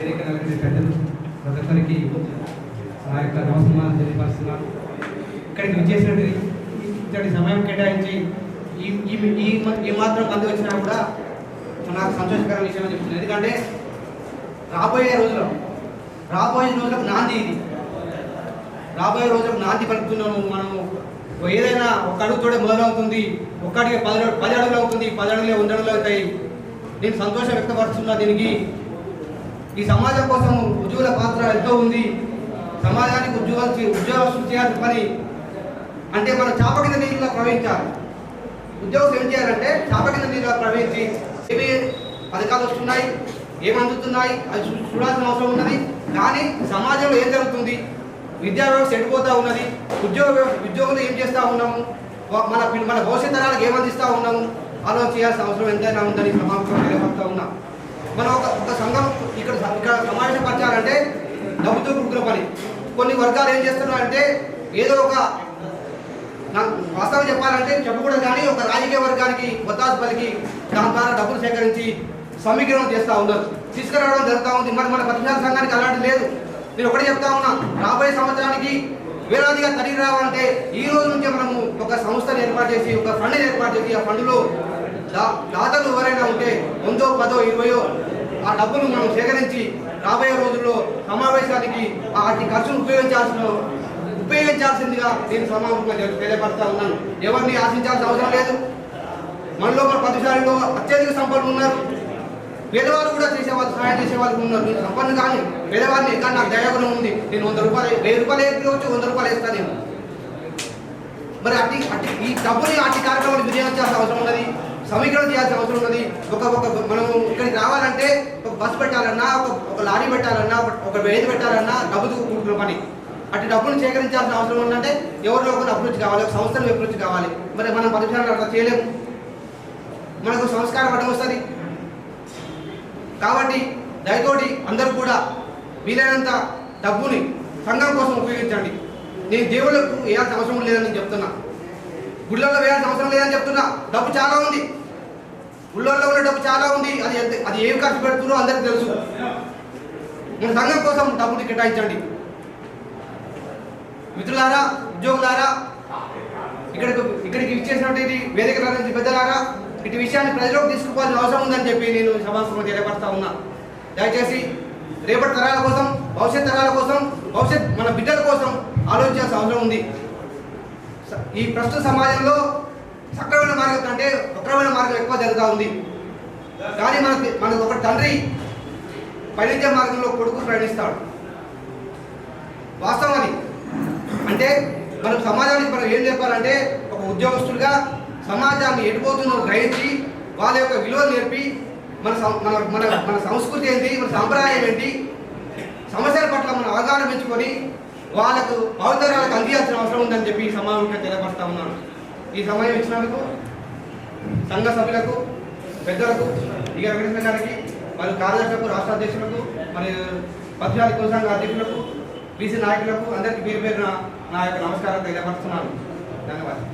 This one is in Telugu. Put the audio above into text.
వేదిక నలభై పెద్దలు ప్రతి ఒక్కరికి నా యొక్క నమస్కారం తెలియపరుస్తున్నాను. ఇక్కడికి విచ్చేసినట్టు ఇక్కడి సమయం కేటాయించి ఈ ఈ ఈ మాత్రం మంది వచ్చినా కూడా నాకు సంతోషకరమైన విషయం అని చెప్తున్నాను. ఎందుకంటే రాబోయే రోజుల్లో రాబోయే రోజులకు నాంది ఇది. రాబోయే రోజులకు నాంది పలుకుతున్నాము మనము. ఏదైనా ఒక అడుగుతోనే మొదలవుతుంది ఒక్కడికి పది పది అడుగులు అవుతుంది పది అడుగులే ఉండడుగులు అవుతాయి. నేను సంతోషం వ్యక్తపరుస్తున్నా దీనికి. ఈ సమాజం కోసం ఉద్యోగుల పాత్ర ఎంతో ఉంది. సమాజానికి ఉద్యోగాలు చే- ఉద్యోగాలు సృష్టి చేయాల్సిన పని అంటే మనం చాప కింద నీళ్ళలో ప్రవహించాలి. ఉద్యోగం ఏం చేయాలంటే చాప కింద నీళ్ళలో ప్రవహించి ఏమి పథకాలు వస్తున్నాయి ఏమి అందుతున్నాయి అది చూ- చూడాల్సిన అవసరం ఉన్నది. కానీ సమాజంలో ఏం జరుగుతుంది? విద్యా వ్యవస్థ ఎడిపోతూ ఉన్నది. ఉద్యోగ వ్యవ- ఉద్యోగులు ఏం చేస్తూ ఉన్నాము? మన మన భవిష్యత్ తరాలకు ఏమందిస్తూ ఉన్నాము? ఆలోచించాల్సిన అవసరం ఎంతైనా ఉందని సమావేశంలో తెలియపడుతూ ఉన్నా. మనం ఒక ఒక సంఘం ఇక్కడ ఇక్కడ సమావేశపరచాలంటే డబ్బుతో కూడుకున్న పని. కొన్ని వర్గాలు ఏం చేస్తున్నారంటే ఏదో ఒక నాకు వాస్తవం చెప్పాలంటే చెప్పకూడదు కానీ ఒక రాజకీయ వర్గానికి ఒత్తాసు పలికి దాని ద్వారా డబ్బులు సేకరించి సమీకరణం చేస్తూ ఉన్నారు. తీసుకురావడం జరుగుతూ ఉంది. మరి మన ప్రతిశాల సంఘానికి అలాంటి లేదు. నేను ఒకటే చెప్తా ఉన్నా. రాబోయే సంవత్సరానికి వేలాదిగా తరిగి రావాలంటే ఈ రోజు నుంచే మనము ఒక సంస్థను ఏర్పాటు చేసి ఒక ఫండ్ ఏర్పాటు చేసి ఆ ఫండ్లో దా- దాతలు ఎవరైనా ఉంటే వందో పదో ఇరవయో ఆ డబ్బును మనం సేకరించి రాబోయే రోజుల్లో సమావేశానికి వాటి ఖర్చును ఉపయోగించాల్సిన ఉపయోగించాల్సిందిగా నేను సమావేశంగా తెలియపరుస్తా ఉన్నాను. ఎవరిని ఆశించాల్సిన అవసరం లేదు. మనలో మన పదిసారిలో అత్యధిక సంపన్నులు ఉన్నారు. పేదవాళ్ళు కూడా చేసేవాళ్ళు సహాయం చేసేవాళ్ళు ఉన్నారు. నేను సంపన్ను కానీ పేదవాడిని కానీ నాకు దయాగుణం ఉంది? నేను వంద రూపాయలు వెయ్యి రూపాయలు వేసుకోవచ్చు వంద రూపాయలు వేస్తాను నేను. మరి అట్టి అట్టి ఈ డబ్బుని అట్టి కార్యక్రమాన్ని వినియోగించాల్సిన అవసరం ఉన్నది. సమీకరణ చేయాల్సిన అవసరం ఉన్నది. ఒక ఒక మనం ఇక్కడికి రావాలంటే ఒక బస్సు పెట్టాలన్నా ఒక ఒక లారీ పెట్టాలన్నా ఒక వేది పెట్టాలన్నా డబ్బుతో కూడుకున్న పని. అటు డబ్బును సేకరించాల్సిన అవసరం ఉందంటే ఎవరిలో ఒకరు అభివృద్ధి కావాలి ఒక సంస్థలు అభివృద్ధి కావాలి. మరి మనం పరిశ్రమలు అట్లా చేయలేము. మనకు సంస్కారం అడ్డం వస్తుంది. కాబట్టి దయతోటి అందరూ కూడా వీలైనంత డబ్బుని సంఘం కోసం ఉపయోగించండి. నేను దేవుళ్ళకు వేయాల్సిన అవసరం లేదని చెప్తున్నా. గుళ్ళల్లో వేయాల్సిన అవసరం లేదని చెప్తున్నా. డబ్బు చాలా ఉంది. ఊళ్ళో ఉన్న డబ్బు చాలా ఉంది. అది ఎంత అది ఏం ఖర్చు పెడుతుందో అందరికి తెలుసు. మన సంఘం కోసం డబ్బుని కేటాయించండి. మిత్రులారా ఉద్యోగులారా ఇక్కడికి ఇక్కడికి ఇచ్చేసినటువంటి వేదిక నుంచి పెద్దలారా ఇటు విషయాన్ని ప్రజలకు తీసుకుపోవాల్సిన అవసరం ఉందని చెప్పి నేను సభాముఖంగా తెలియపరుస్తా ఉన్నా. దయచేసి రేపటి తరాల కోసం భవిష్యత్ తరాల కోసం భవిష్యత్ మన బిడ్డల కోసం ఆలోచించాల్సిన అవసరం ఉంది. స- ఈ ప్రస్తుత సమాజంలో సక్రమైన మార్గం కంటే వక్రమైన మార్గం ఎక్కువ జరుగుతూ ఉంది. కానీ మనకి మన ఒక తండ్రి పైనిత్య మార్గంలో కొడుకు ప్రయాణిస్తాడు. వాస్తవాన్ని అంటే మనం సమాజానికి మనం ఏం చెప్పాలంటే ఒక ఉద్యోగస్తులుగా సమాజాన్ని ఎటుపోతుందో గ్రహించి వాళ్ళ యొక్క విలువలు నేర్పి మన సం- మన మన మన సంస్కృతి ఏంటి మన సాంప్రదాయం ఏంటి సమస్యల పట్ల మనం అవగాహన పెంచుకొని వాళ్ళకు భావితరాలకు అందించాల్సిన అవసరం ఉందని చెప్పి ఈ సమావేశంగా తెలియపరుస్తా ఉన్నాను ఈ సమయం ఇచ్చినందుకు సంఘ సభ్యులకు పెద్దలకు ఇక వెంకటేశ్వర గారికి మరియు కార్యదర్శులకు రాష్ట్ర అధ్యక్షులకు మరియు పద్యాల కులసంఘ అధ్యక్షులకు బీసీ నాయకులకు అందరికీ పేరు పేరున నా యొక్క నమస్కారం తెలియపరుస్తున్నాను. ధన్యవాదాలు.